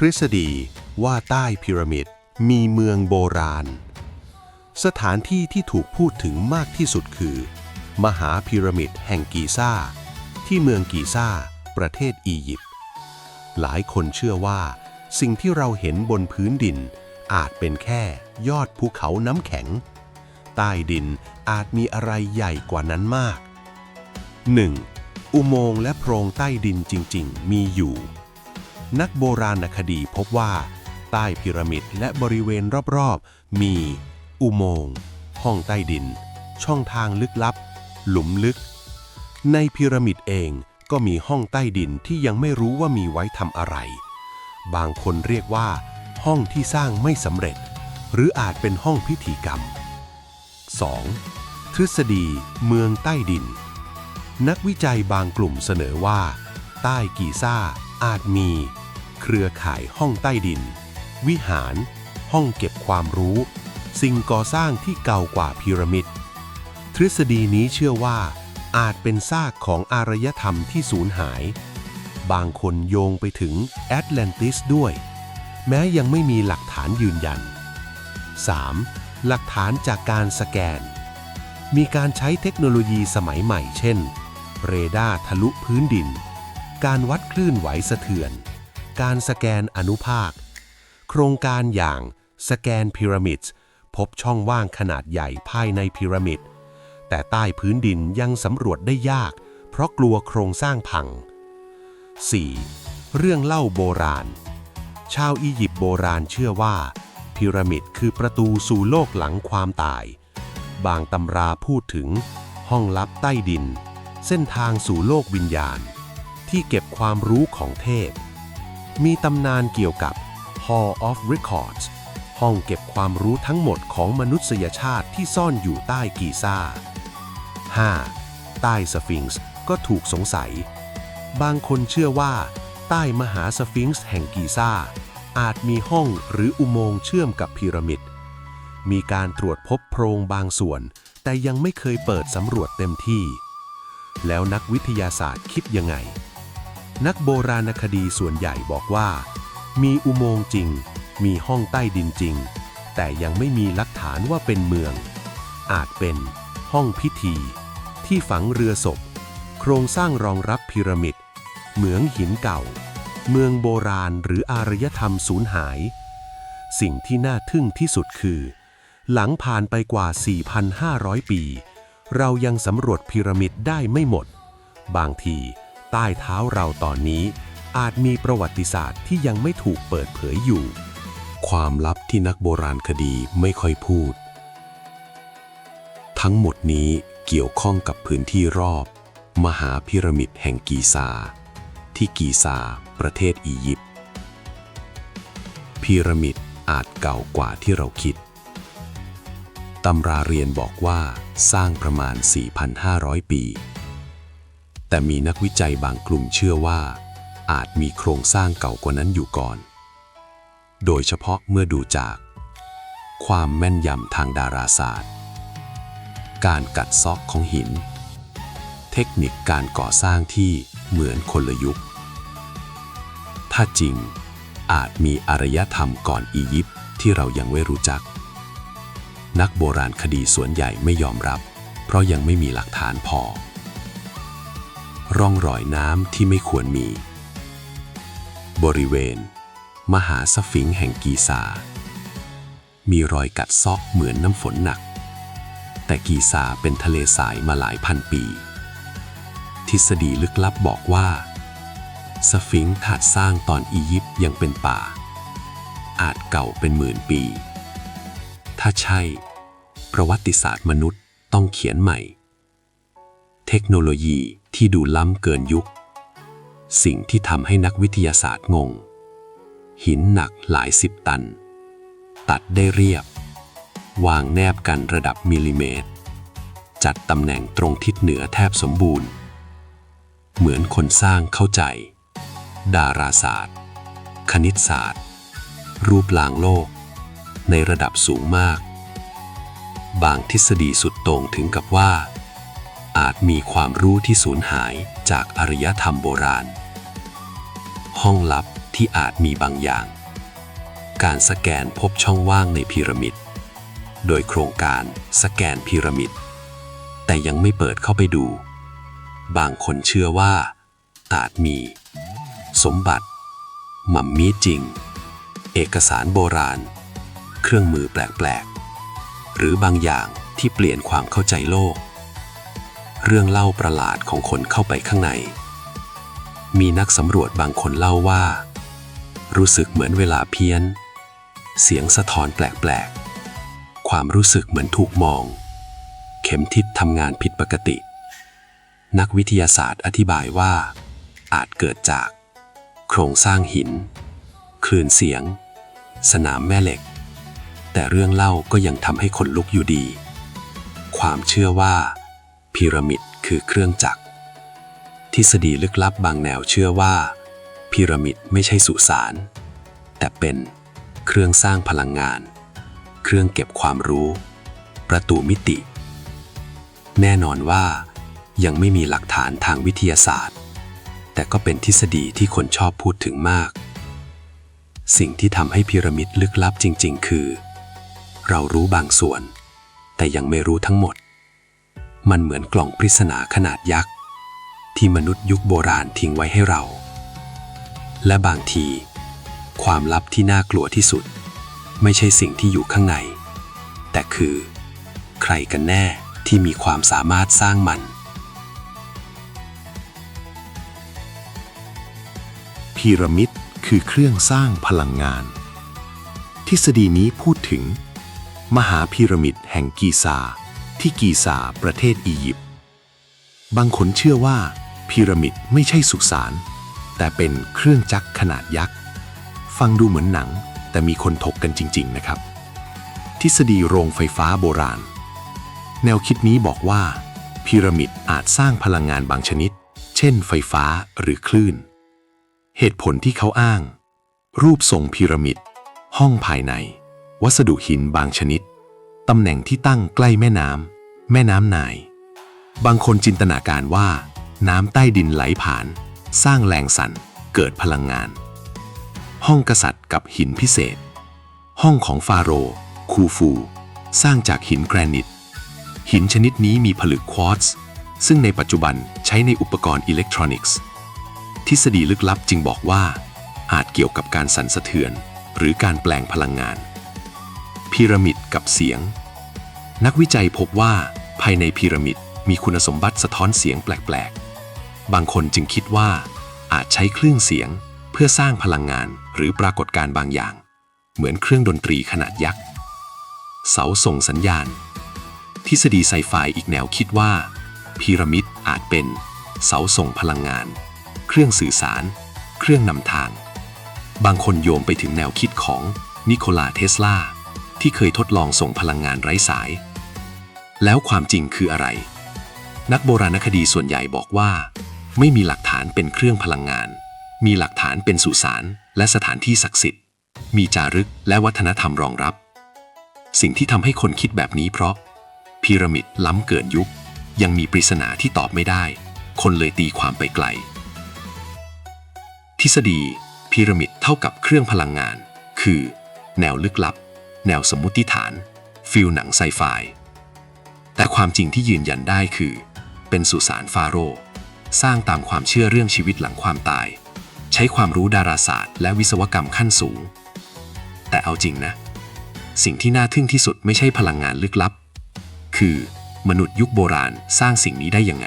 ทฤษฎีว่าใต้พีระมิดมีเมืองโบราณ สถานที่ที่ถูกพูดถึงมากที่สุดคือ มหาพีระมิดแห่งกีซ่า ที่เมืองกีซ่า ประเทศอียิปต์ หลายคนเชื่อว่า สิ่งที่เราเห็นบนพื้นดิน อาจเป็นแค่ยอดภูเขาน้ำแข็ง ใต้ดินอาจมีอะไรใหญ่กว่านั้นมาก 1. อุโมงค์และโพรงใต้ดินจริง ๆ มีอยู่ นักโบราณคดีพบว่า ใต้พีระมิดและบริเวณรอบๆ มี อุโมงค์ห้องใต้ดิน ช่องทางลึกลับ หลุมลึก ในพีระมิดเองก็มีห้องใต้ดินที่ยังไม่รู้ว่ามีไว้ทำอะไร บางคนเรียกว่า ห้องที่สร้างไม่สำเร็จ หรืออาจเป็นห้องพิธีกรรม 2. ทฤษฎีเมืองใต้ดิน นักวิจัยบางกลุ่มเสนอว่า ใต้กีซ่า อาจมี เครือข่ายห้องใต้ดิน วิหาร ห้องเก็บความรู้ สิ่งก่อสร้างที่เก่ากว่าพีระมิด ทฤษฎีนี้เชื่อว่า อาจเป็นซากของอารยธรรมที่สูญหาย บางคนโยงไปถึงแอตแลนติสด้วย แม้ยังไม่มีหลักฐานยืนยัน 3. หลักฐานจากการสแกน มีการใช้เทคโนโลยีสมัยใหม่เช่น เรดาร์ทะลุพื้นดิน การวัดคลื่นไหวสะเทือน การสแกนอนุภาค โครงการอย่างสแกนพีระมิดพบช่องว่างขนาดใหญ่ภายในพีระมิด แต่ใต้พื้นดินยังสำรวจได้ยาก เพราะกลัวโครงสร้างพัง 4. เรื่องเล่าโบราณ ชาวอียิปต์โบราณเชื่อว่า พีระมิดคือประตูสู่โลกหลังความตาย บางตำราพูดถึง ห้องลับใต้ดิน เส้นทางสู่โลกวิญญาณ ที่เก็บความรู้ของเทพ มีตำนานเกี่ยวกับ Hall of Records ห้องเก็บความรู้ทั้งหมดของมนุษยชาติที่ซ่อนอยู่ใต้กีซ่า 5. ใต้สฟิงซ์ก็ถูกสงสัย บางคนเชื่อว่า ใต้มหาสฟิงซ์แห่งกีซ่า อาจมีห้องหรืออุโมงค์เชื่อมกับพีระมิด มีการตรวจพบโพรงบางส่วน แต่ยังไม่เคยเปิดสำรวจเต็มที่ แล้วนักวิทยาศาสตร์คิดยังไง นักโบราณคดีส่วนใหญ่บอกว่า มีอุโมงค์จริง มีห้องใต้ดินจริง แต่ยังไม่มีหลักฐานว่าเป็นเมือง อาจเป็นห้องพิธี ที่ฝังเรือศพ โครงสร้างรองรับพีระมิด เหมืองหินเก่า เมืองโบราณหรืออารยธรรมสูญหาย สิ่งที่น่าทึ่งที่สุดคือ หลังผ่านไปกว่า 4,500 ปี เรายังสำรวจพีระมิดได้ไม่หมด บางที ใต้เท้าเราตอนนี้ อาจมีประวัติศาสตร์ที่ยังไม่ถูกเปิดเผยอยู่ ความลับที่นักโบราณคดีไม่ค่อยพูด ทั้งหมดนี้เกี่ยวข้องกับพื้นที่รอบ มหาพีระมิดแห่งกีซา ที่กีซา ประเทศอียิปต์พีระมิดอาจเก่ากว่าที่เราคิด ตำราเรียนบอกว่าสร้างประมาณ 4,500 ปี แต่มีนักวิจัยบางกลุ่มเชื่อว่า อาจมีโครงสร้างเก่ากว่านั้นอยู่ก่อน โดยเฉพาะเมื่อดูจาก ความแม่นยำทางดาราศาสตร์ การกัดซอกของหิน เทคนิคการก่อสร้างที่เหมือนคนละยุค ถ้าจริง อาจมีอารยธรรมก่อนอียิปต์ที่เรายังไม่รู้จัก นักโบราณคดีส่วนใหญ่ไม่ยอมรับ เพราะยังไม่มีหลักฐานพอ ร่องรอยน้ำที่ไม่ควรมี บริเวณ มหาสฟิงค์แห่งกีซา มีรอยกัดซอกเหมือนน้ำฝนหนัก แต่กีซาเป็นทะเลทรายมาหลายพันปี ทฤษฎีลึกลับบอกว่า สฟิงค์ถาดสร้างตอนอียิปต์ยังเป็นป่า อาจเก่าเป็นหมื่นปี ถ้าใช่ ประวัติศาสตร์มนุษย์ต้องเขียนใหม่ เทคโนโลยี ที่ดูล้ำเกินยุค สิ่งที่ทำให้นักวิทยาศาสตร์งง หินหนักหลายสิบตัน ตัดได้เรียบ วางแนบกันระดับมิลลิเมตร จัดตำแหน่งตรงทิศเหนือแทบสมบูรณ์ เหมือนคนสร้างเข้าใจ ดาราศาสตร์ คณิตศาสตร์ รูปลางโลก ในระดับสูงมาก บางทฤษฎีสุดโต่งถึงกับว่า อาจมีความรู้ที่สูญหายจากอารยธรรมโบราณ ห้องลับที่อาจมีบางอย่าง การสแกนพบช่องว่างในพีระมิด โดยโครงการสแกนพีระมิด แต่ยังไม่เปิดเข้าไปดู บางคนเชื่อว่า อาจมี สมบัติมัมมี่จริง เอกสารโบราณ เครื่องมือแปลก ๆ หรือบางอย่างที่เปลี่ยนความเข้าใจโลก เรื่องเล่าประหลาดของคนเข้าไปข้างใน มีนักสำรวจบางคนเล่าว่า รู้สึกเหมือนเวลาเพี้ยน เสียงสะท้อนแปลกๆ ความรู้สึกเหมือนถูกมอง เข็มทิศทำงานผิดปกติ นักวิทยาศาสตร์อธิบายว่า อาจเกิดจาก โครงสร้างหิน คลื่นเสียง สนามแม่เหล็ก แต่เรื่องเล่าก็ยังทำให้คนลุกอยู่ดี ความเชื่อว่า พีระมิดคือเครื่องจักร ทฤษฎีลึกลับบางแนวเชื่อว่า พีระมิดไม่ใช่สุสาน แต่เป็นเครื่องสร้างพลังงาน เครื่องเก็บความรู้ ประตูมิติ แน่นอนว่ายังไม่มีหลักฐานทางวิทยาศาสตร์ แต่ก็เป็นทฤษฎีที่คนชอบพูดถึงมาก สิ่งที่ทำให้พีระมิดลึกลับจริง ๆ คือ เรารู้บางส่วน แต่ยังไม่รู้ทั้งหมด มันเหมือนกล่องปริศนาขนาดยักษ์ ที่มนุษย์ยุคโบราณทิ้งไว้ให้เรา และบางที ความลับที่น่ากลัวที่สุด ไม่ใช่สิ่งที่อยู่ข้างใน แต่คือ ใครกันแน่ที่มีความสามารถสร้างมัน พีระมิดคือเครื่องสร้างพลังงาน ทฤษฎีนี้พูดถึง มหาพีระมิดแห่งกีซา ที่กีซาประเทศอียิปต์ บางคนเชื่อว่าพีระมิดไม่ใช่สุสาน แต่เป็นเครื่องจักรขนาดยักษ์ ฟังดูเหมือนหนัง แต่มีคนถกกันจริง ๆ นะครับ ทฤษฎีโรงไฟฟ้าโบราณ แนวคิดนี้บอกว่าพีระมิดอาจสร้างพลังงานบางชนิด เช่นไฟฟ้าหรือคลื่น เหตุผลที่เขาอ้าง รูปทรงพีระมิด ห้องภายใน วัสดุหินบางชนิด ตำแหน่งที่ตั้งใกล้แม่น้ำแม่น้ำนาย บางคนจินตนาการว่า น้ำใต้ดินไหลผ่าน สร้างแรงสั่นเกิดพลังงาน ห้องกษัตริย์กับหินพิเศษ ห้องของฟาโรห์คูฟู สร้างจากหินแกรนิต หินชนิดนี้มีผลึกควอตซ์ซึ่งในปัจจุบันใช้ในอุปกรณ์อิเล็กทรอนิกส์ ทฤษฎีลึกลับจึงบอกว่า อาจเกี่ยวกับการสั่นสะเทือน หรือการแปลงพลังงาน พีระมิดกับเสียง นักวิจัยพบว่าภายในพีระมิดมีคุณสมบัติสะท้อนเสียงแปลกๆ บางคนจึงคิดว่า อาจใช้คลื่นเสียงเพื่อสร้างพลังงานหรือปรากฏการณ์บางอย่าง เหมือนเครื่องดนตรีขนาดยักษ์ เสาส่งสัญญาณ ทฤษฎีไซไฟอีกแนวคิดว่า พีระมิดอาจเป็น เสาส่งพลังงาน เครื่องสื่อสาร เครื่องนำทาง บางคนโยงไปถึงแนวคิดของนิโคลาเทสลาที่เคยทดลองส่งพลังงานไร้สาย แล้วความจริงคืออะไร นักโบราณคดีส่วนใหญ่บอกว่า ไม่มีหลักฐานเป็นเครื่องพลังงาน มีหลักฐานเป็นสุสานและสถานที่ศักดิ์สิทธิ์ มีจารึกและวัฒนธรรมรองรับ สิ่งที่ทำให้คนคิดแบบนี้เพราะ พีระมิดล้ำเกินยุค ยังมีปริศนาที่ตอบไม่ได้ คนเลยตีความไปไกล ทฤษฎีพีระมิดเท่ากับเครื่องพลังงาน คือ แนวลึกลับ แนวสมมติฐาน ฟิลหนังไซไฟ แต่ความจริงที่ยืนยันได้คือ เป็นสุสานฟาโรห์สร้างตามความเชื่อเรื่องชีวิตหลังความตาย ใช้ความรู้ดาราศาสตร์ และวิศวกรรมขั้นสูง แต่เอาจริงนะ สิ่งที่น่าทึ่งที่สุดไม่ใช่พลังงานลึกลับ คือ มนุษย์ยุคโบราณสร้างสิ่งนี้ได้ยังไง